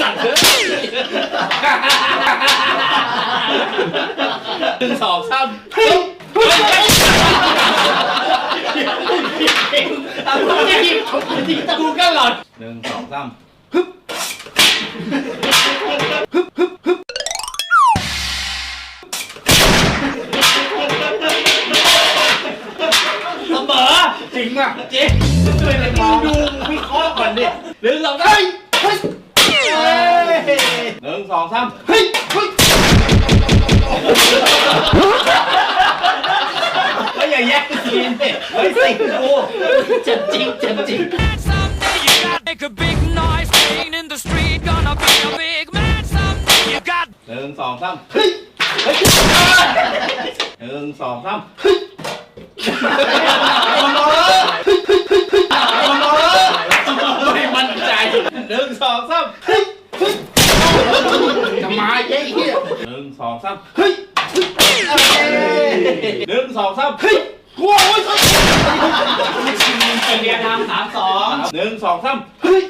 สัตว์เถอะหนึ่งสองสามเฮ้ยเฮ้ยเฮ้ยเอาไม่หยิบเอาไปที่กูก็หลอดหนึ่งสองสามฮึบฮึบฮึบฮึบเสมอจริงอะจริงช่วยเลยมองดูวิเคราะห์ก่อนดิหนึ่งสองสามเฮ้ยเฮ้ย หนึ่งสองสามเฮ้ยเฮ้ยเฮ้ยอย่าแย่งซีนดิเฮ้ยสิงกูเจ็บจริงเจ็บจริง Someday you gotta make a big noise, playing in the street, gonna be a big man. Someday you got หนึ่งสองสามเฮ้ยเฮ้ยหนึ่งสองสามเฮ้ยไม่มั่นใจ หนึ่งสองสามเฮ้ยเฮ้ยจะมาเย้เหี้ยหนึ่งสองสามเฮ้ยหนึ่งสองสามเฮ้ยกลัวโอ้ยเรียนทำสามสองหนึ่งสองสามเฮ้ย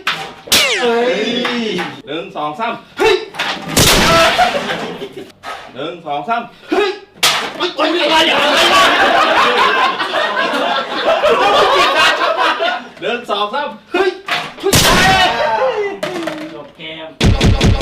เฮ้ยหนึ่งสองสามเฮ้ยหนึ่งสองสามเฮ้ยเฮ้ยอะไรอย่างไร Sam. Go, go, go.